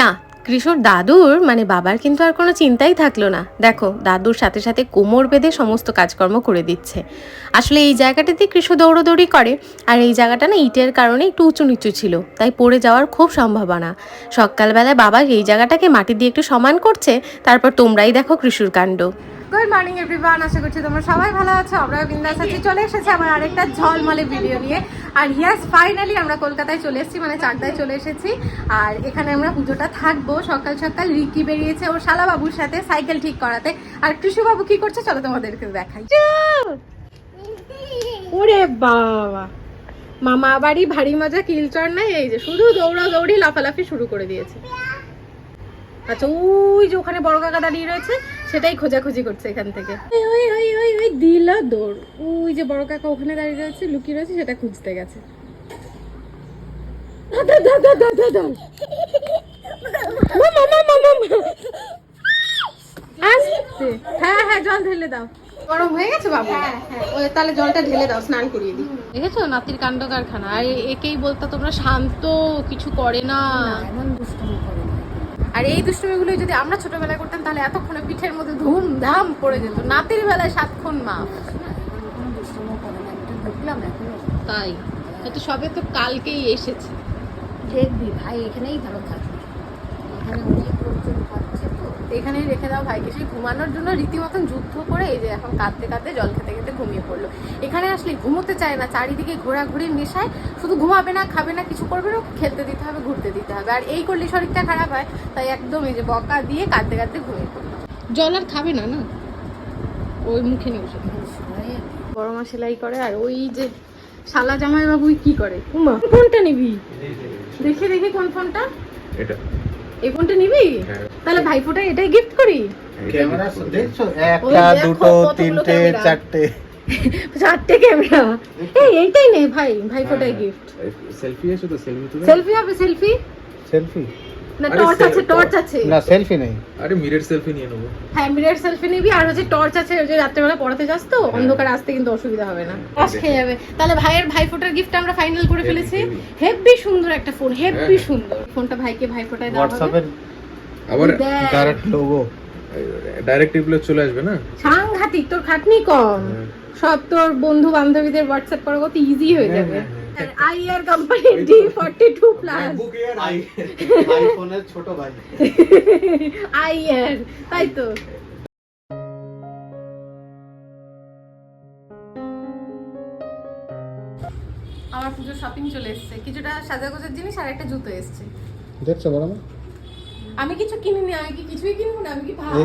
না কৃষর দাদুর মানে বাবার কিন্তু আর কোনো চিন্তাই থাকল না। দেখো, দাদুর সাথে সাথে কোমর বেঁধে সমস্ত কাজকর্ম করে দিচ্ছে। আসলে এই জায়গাটাতে কৃষ দৌড়োদৌড়ি করে, আর এই জায়গাটা না ইটের কারণে একটু উঁচু নিচু ছিল, তাই পড়ে যাওয়ার খুব সম্ভাবনা। সকালবেলায় বাবা এই জায়গাটাকে মাটি দিয়ে একটু সমান করছে, তারপর তোমরাই দেখো কৃষুর কাণ্ড। গুড মর্নিং এভরিওয়ান আশা করছি তোমরা সবাই ভালো আছো। আমরাও বিন্দাস আছি। চলে এসেছি আমার আরেকটা ঝলমলে ভিডিও নিয়ে। আর ইয়াস ফাইনালি আমরা কলকাতায় চলে এসেছি মানে চাকদায় চলে এসেছি। আর এখানে আমরা পুজোটা থাকব। সকাল সকাল রিকি বেরিয়েছে ওর শালা বাবুর সাথে সাইকেল ঠিক করাতে। আর বাবু কি করছে চলো তোমাদেরকে দেখাই। ওরে বাবা। মামা বাড়ি ভারী মজা কিলচর নাই? এই যে শুধু দৌড়া দৌড়ি লাফালাফি শুরু করে দিয়েছে। আচ্ছা ওই যে ওখানে বড় কাকা দাঁড়িয়ে রয়েছে। সেটাই খোঁজাখুঁজি করছে এখান থেকে। ওই ওই ওই ওই দিল দৌড়। ওই যে বড় কাকা ওখানে দাঁড়িয়ে রয়েছে লুকিয়ে রয়েছে সেটা খুঁজতে গেছে। হ্যাঁ হ্যাঁ জল ঢেলে দাও। গরম হয়ে গেছে বাবু? ওই তাহলে জলটা ঢেলে দাও স্নান করিয়ে দিই। দেখেছ? নাতির কাণ্ড কারখানা। আর একেই বলতো তোমরা শান্ত কিছু করে না। আর এই দুষ্টুমিগুলো যদি আমরা ছোটবেলায় করতাম, তাহলে এতক্ষণে পিঠের মধ্যে ধুমধাম পড়ে যেত। নাতির বেলায় সাতক্ষণ মা। তাই তো সবে তো কালকেই এসেছে। দেখবি, ভাই, এখানেই ভালো থাকবে। এখানে অনেক লোকজন এখানেই রেখে দাও ভাইকে। সেই ঘুমানোর জন্য রীতিমতন যুদ্ধ করে এই যে এখন কাঁদতে কাঁদতে জল খেতে খেতে ঘুমিয়ে পড়ল। এখানে আসলে ঘুমোতে চায় না চারিদিকে ঘোরাঘুরির নেশায় শুধু ঘুমাবে না খাবে না কিছু করবে না খেলতে দিতে হবে ঘুরতে দিতে হবে। আর এই করলে শরীরটা খারাপ হয় তাই একদম এই যে বকা দিয়ে কাঁদতে কাঁদতে ঘুমিয়ে পড়ল। জল আর খাবে না না? ওই মুখে নিয়ে বসে। বড় মা সেলাই করে আর ওই যে শালা জামাই বাবু কি করে? উমা কোনটা নিবি? দেখে দেখে কোন ফোনটা? এটা। এই ফোনটা নিবি? হ্যাঁ। তাহলে ভাইফোঁটা এটাই গিফট করি। ক্যামেরা দেখছ? একটা দুটো তিনটে চারটে। চারটে ক্যামেরা এই এইটাই নে ভাই ভাইফোঁটাই গিফট সেলফি আছে তো সেলফি সেলফি হবে সেলফি? সেলফি? না টর্চ আছে টর্চ আছে। না সেলফি নেই। আরে মিরর সেলফি নিয়ে নেব। হ্যাঁ মিরর সেলফি নিবি আর হচ্ছে টর্চ আছে ওই যে রাত্রেবেলা পড়াতে যাস তো অন্ধকার আসতে কিন্তু অসুবিধা হবে না। রস খেয়ে যাবে। তাহলে ভাইয়ের ভাইফোঁটার গিফট আমরা ফাইনাল করে ফেলেছি। হেভি সুন্দর একটা ফোন হেভি হ্যাঁ। সুন্দর। ফোনটা ভাইকে ভাইফোঁটায় হবে। হোয়াটসঅ্যাপের আবার ডাইরেক্ট লোগো ডাইরেক্ট রিপ্লাই চলে আসবে না? সাংঘাতিক তোর খাটনি কম। হ্যাঁ। সব তোর বন্ধু বান্ধবীদের হোয়াটসঅ্যাপ করা কত ইজি হয়ে হ্যাঁ, যাবে IR company D forty two plus আইফোনের ছোট ভাই। আইআর তাই তো। আমার পুজোর শপিং চলে এসেছে। কিছুটা সাজাগোজার জিনিস আর একটা জুতো এসেছে। দেখছ বড় মা আমি কিছু কিনিনি আমি কি কিছুই কিনবো না? আমি কি ভালো?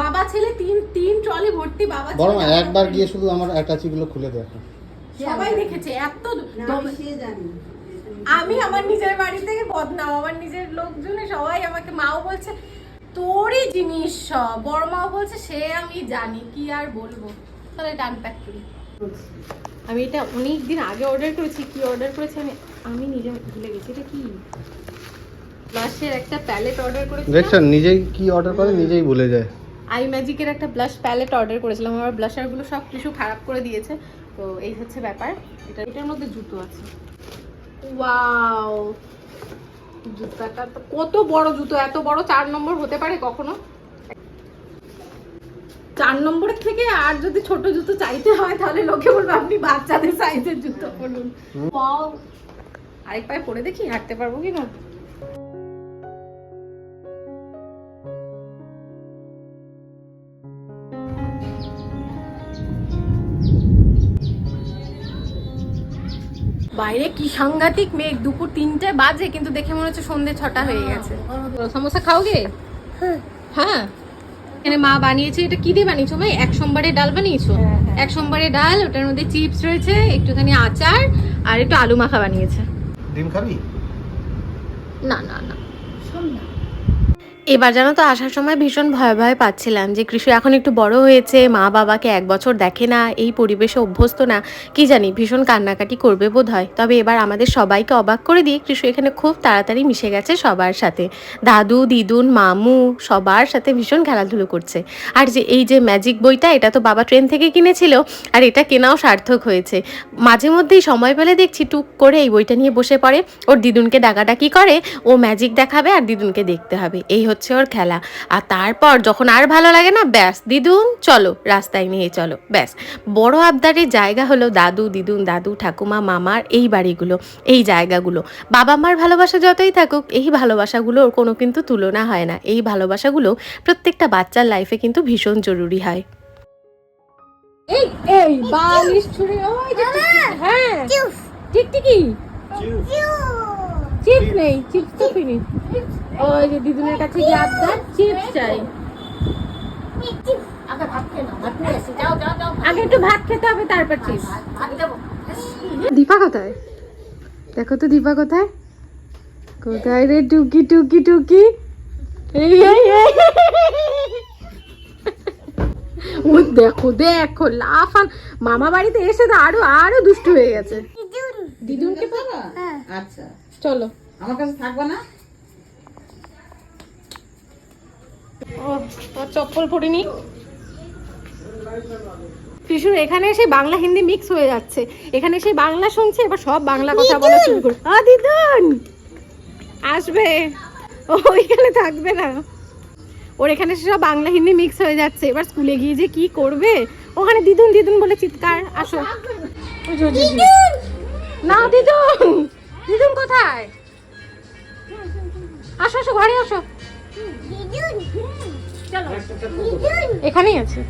বাবা ছেলে তিন তিন ট্রলি ভর্তি বাবা বড় মা একবার গিয়ে শুধু আমার অ্যাটাচি গুলো খুলে দেখো। সবাই দেখেছে এত আমি সে জানি। আমি আমার নিজের বাড়ি থেকে বদনাম আমার নিজের লোকজনে সবাই আমাকে মাও বলছে তোরই জিনিস সব। বড় মাও বলছে সে আমি জানি কি আর বলব? তাহলে এটা আনপ্যাক করি। আমি এটা অনেক দিন আগে অর্ডার করেছি কি অর্ডার করেছি আমি আমি নিজে ভুলে গেছি এটা কি? ব্লাশের একটা প্যালেট অর্ডার করেছি দেখছ নিজেই কি অর্ডার করে নিজেই ভুলে যায়। আই ম্যাজিকের একটা ব্লাশ প্যালেট অর্ডার করেছিলাম। আমার ব্লাশারগুলো সব কিছু খারাপ করে দিয়েছে। তো এই হচ্ছে ব্যাপার। এটা এটার মধ্যে জুতো আছে। ওয়াও! জুতাটা তো কত বড় জুতো এত বড় চার নম্বর হতে পারে কখনো? চার নম্বরের থেকে আর যদি ছোট জুতো চাইতে হয় তাহলে লোকে বলবে আপনি বাচ্চাদের সাইজের জুতো ওয়াও! আরেক পায়ে পরে দেখি হাঁটতে পারব কি না বাইরে কি সাংঘাতিক মেঘ? দুপুর তিনটে বাজে কিন্তু দেখে মনে হচ্ছে সন্ধে ছটা হয়ে গেছে। সমস্যা খাও গে? হ্যাঁ। এখানে মা বানিয়েছে এটা কি দিয়ে বানিয়েছো ভাই? এক সোমবারে ডাল বানিয়েছো? এক সোমবারে ডাল ওটার মধ্যে চিপস রয়েছে একটুখানি আচার আর একটু আলু মাখা বানিয়েছে। ডিম খাবি? না না না। এবার জানো তো, আসার সময় ভীষণ ভয় ভয় পাচ্ছিলাম যে কৃষু এখন একটু বড় হয়েছে, মা বাবাকে এক বছর দেখে না, এই পরিবেশে অভ্যস্ত না, কি জানি ভীষণ কান্নাকাটি করবে বোধ হয় তবে এবার আমাদের সবাইকে অবাক করে দিয়ে কৃষু এখানে খুব তাড়াতাড়ি মিশে গেছে সবার সাথে। দাদু, দিদুন, মামু সবার সাথে ভীষণ খেলাধুলো করছে। আর যে এই যে ম্যাজিক বইটা, এটা তো বাবা ট্রেন থেকে কিনেছিল আর এটা কেনাও সার্থক হয়েছে। মাঝে মধ্যেই সময় পেলে দেখছি টুক করে এই বইটা নিয়ে বসে পড়ে, ওর দিদুনকে ডাকাডাকি করে, ও ম্যাজিক দেখাবে আর দিদুনকে দেখতে হবে। এই হচ্ছে ওর খেলা। আর তারপর যখন আর ভালো লাগে না ব্যাস দিদুন চলো রাস্তায় নিয়ে চলো ব্যাস। বড় আবদারের জায়গা হলো দাদু দিদুন দাদু ঠাকুমা মামার এই বাড়িগুলো এই জায়গাগুলো। বাবা মার ভালোবাসা যতই থাকুক এই ভালোবাসাগুলোর কোনো কিন্তু তুলনা হয় না। এই ভালোবাসাগুলো প্রত্যেকটা বাচ্চার লাইফে কিন্তু ভীষণ জরুরি হয়। এই এই বালিশ ওই যে হ্যাঁ। চিপস নেই চিপস তো কিনি ওই যে দিদুনের কাছে যে আবদার চিপস চাই। আগে ভাত খেয়ে নাও ভাত নিয়ে এসে যাও যাও যাও আগে একটু ভাত খেতে হবে তারপর চিপস দীপা কোথায়? দেখো তো দীপা কোথায়। কোথায় রে টুকি টুকি টুকি? এই এই এই। ও দেখো দেখো লাফান মামা বাড়িতে এসে তো আরও আরও দুষ্টু হয়ে গেছে। দিদুনকে পাবা? আচ্ছা চলো। আমার কাছে থাকবে না? তোর চপ্পল পরিনি। কৃষ্ণুর এখানে এসে বাংলা হিন্দি মিক্স হয়ে যাচ্ছে। এখানে এসে বাংলা শুনছে এবার সব বাংলা কথা বলা শুরু করে আ দিদুন আসবে। ও এখানে থাকবে না। ওর এখানে সব বাংলা হিন্দি মিক্স হয়ে যাচ্ছে। এবার স্কুলে গিয়ে যে কি করবে? ওখানে দিদুন দিদুন বলে চিৎকার। আসো। না দিদুন! দিদুন কোথায়? আসো আসো ঘরে আসো। এখানেই আছে।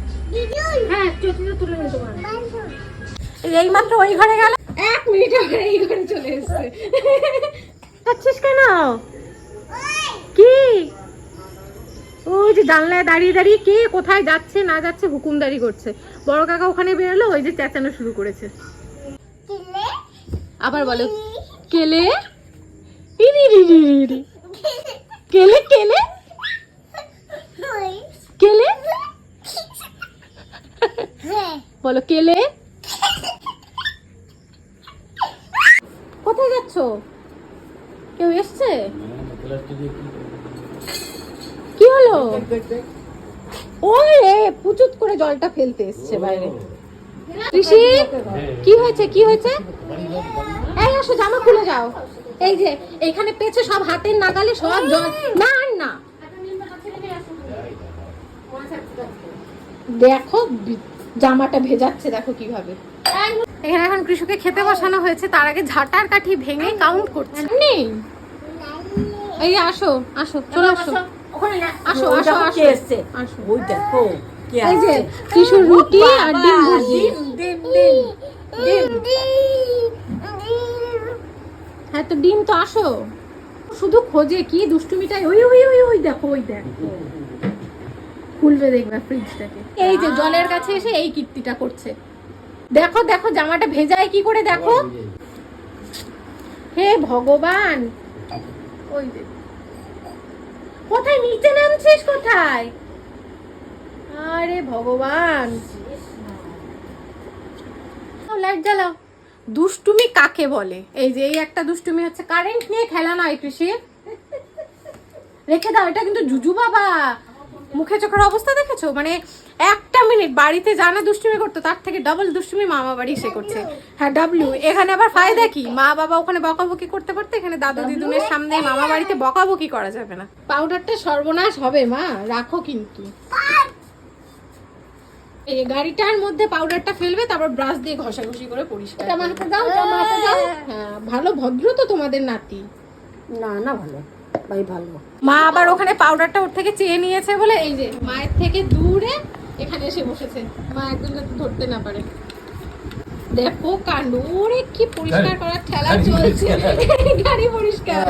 হ্যাঁ তুলে এই মাত্র ওই ঘরে গেল? এক মিনিট আগে এই ঘরে চলে এসেছে। যাচ্ছিস কেন? কি? ওই যে জানলায় দাঁড়িয়ে দাঁড়িয়ে কে কোথায় যাচ্ছে না যাচ্ছে হুকুমদারি করছে। বড় কাকা ওখানে বেরোলো ওই যে চেঁচানো শুরু করেছে। আবার বলো। কেলে? কেলে কেলে? বলো কেলে কোথায় যাচ্ছ? কেউ এসছে? কি হলো? ওই রে, পুচুত করে জলটা ফেলতে এসছে বাইরে। ঋষি, কি হয়েছে কি হয়েছে? এই আসো, জামা খুলে যাও। এই যে এইখানে পেছে সব হাতের নাগালে সব জল। না, আর না। দেখো জামাটা ভেজাচ্ছে দেখো কীভাবে। এখানে এখন কৃষকে খেতে বসানো হয়েছে তার আগে ঝাঁটার কাঠি ভেঙে কাউন্ট করছে। নেই। এই আসো আসো চলে আসো। আসো আসো আসো এসছে? ওই দেখো এই যে আসছে? রুটি আর ডিম ভুজি। ডিম ডিম ডিম। হ্যাঁ তো ডিম তো আসো। শুধু খোঁজে কি দুষ্টুমিটাই? ওই ওই ওই ওই দেখো ওই দেখো। খুলবে দেখবে ফ্রিজটাকে এই যে জলের কাছে এসে এই কীর্তিটা করছে। দেখো দেখো জামাটা ভেজায় কি করে দেখো? হে ভগবান! ওই যে। কোথায়? নিচে নামছিস কোথায়? আরে ভগবান! লাইট জ্বালাও। দুষ্টুমি কাকে বলে? এই যে এই একটা দুষ্টুমি হচ্ছে কারেন্ট নিয়ে খেলা নয় কৃষি। রেখে দাও এটা কিন্তু জুজু বাবা। মুখে চোখের অবস্থা দেখেছ? মানে একটা মিনিট বাড়িতে জানা দুষ্টুমি করতো তার থেকে ডাবল দুষ্টুমি মামা বাড়ি এসে করছে। হ্যাঁ ডাব্লিউ এখানে আবার ফায়দা কি? মা বাবা ওখানে বকাবকি করতে পারতে এখানে দাদু দিদুনের সামনে মামা বাড়িতে বকাবকি করা যাবে না। পাউডারটা সর্বনাশ হবে মা। রাখো কিন্তু। এই গাড়িটার মধ্যে পাউডারটা ফেলবে তারপর ব্রাশ দিয়ে ঘষাঘষি করে পরিষ্কার এটা। মাথাতে দাও এটা মাথাতে দাও। হ্যাঁ ভালো ভদ্র তো তোমাদের নাতি। না না ভালো। ভাই ভালো। মা আবার ওখানে পাউডারটা ওর থেকে চেয়ে নিয়েছে বলে এই যে মায়ের থেকে দূরে এখানে এসে বসেছে। মা একদম যাতে ধরতে না পারে। দেখো কাণ্ড ওরে কি পরিষ্কার করার ঠেলা চলছে। গাড়ি পরিষ্কার।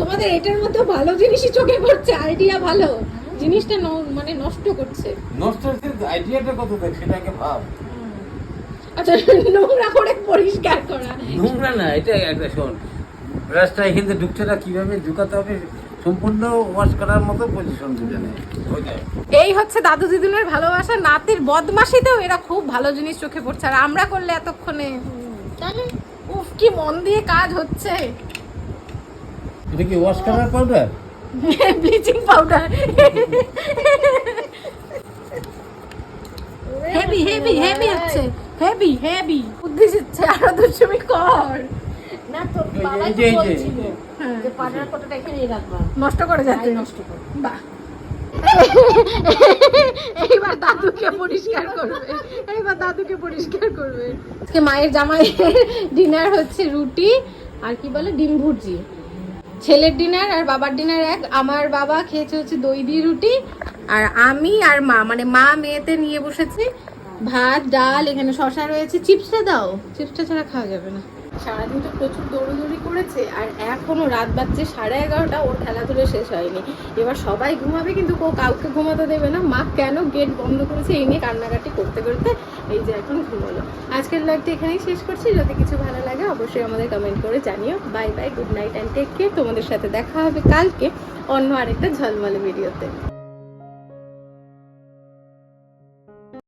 তোমাদের এটার মধ্যে ভালো জিনিসই চোখে পড়ছে আইডিয়া ভালো। জিনিসটা মানে নষ্ট করছে। নষ্ট আইডিয়াটা কত দেখ সেটাকে ভাব। আচ্ছা নোংরা করে পরিষ্কার করা। নোংরা না এটা একটা শোন। ব্রাশটা এখানে ঢুকছে না কীভাবে ঢুকাতে হবে সম্পূর্ণ ওয়াশ করার মতো পজিশন বুঝে নেয় এই হচ্ছে দাদু দিদুনের ভালোবাসা নাতির বদমাশিতেও এরা খুব ভালো জিনিস চোখে পড়ছে আর আমরা করলে এতক্ষণে। উফ কি মন দিয়ে কাজ হচ্ছে। এটা কি ওয়াশ করার powder bleaching powder heavy heavy heavy হচ্ছে। হেভি হেভি বুদ্ধি দিচ্ছে আরও দুষ্টুমি কর। না তোর বাবাই তো বলছিল হ্যাঁ। যে পাটার ফটোটা এখানেই রাখবা। নষ্ট করে যাচ্ছে নষ্ট কর। বাহ। এইবার দাদুকে পরিষ্কার করবে। এইবার দাদুকে পরিষ্কার করবে। আজকে মায়ের জামাই ডিনার হচ্ছে রুটি আর কি বলে ডিম ভুর্জি। ছেলের ডিনার আর বাবার ডিনার এক। আমার বাবা খেয়েছে হচ্ছে দই দিয়ে রুটি। আর আমি আর মা মানে মা মেয়েতে নিয়ে বসেছি ভাত, ডাল, এখানে শশা রয়েছে। চিপসটা দাও। চিপসটা ছাড়া খাওয়া যাবে না। সারাদিন তো প্রচুর দৌড়দৌড়ি করেছে, আর এখনও রাত বাজছে সাড়ে এগারোটা, ওর খেলাধুলো শেষ হয়নি। এবার সবাই ঘুমাবে, কিন্তু কেউ কাউকে ঘুমাতে দেবে না। মা কেন গেট বন্ধ করেছে এই নিয়ে কান্নাকাটি করতে করতে এই যে এখন ঘুমোলো। আজকের লাইভটা এখানেই শেষ করছি। যদি কিছু ভালো লাগে, অবশ্যই আমাদের কমেন্ট করে জানিও। Bye bye good night and take care তোমাদের সাথে দেখা হবে কালকে অন্য আরেকটা ঝলমলে ভিডিওতে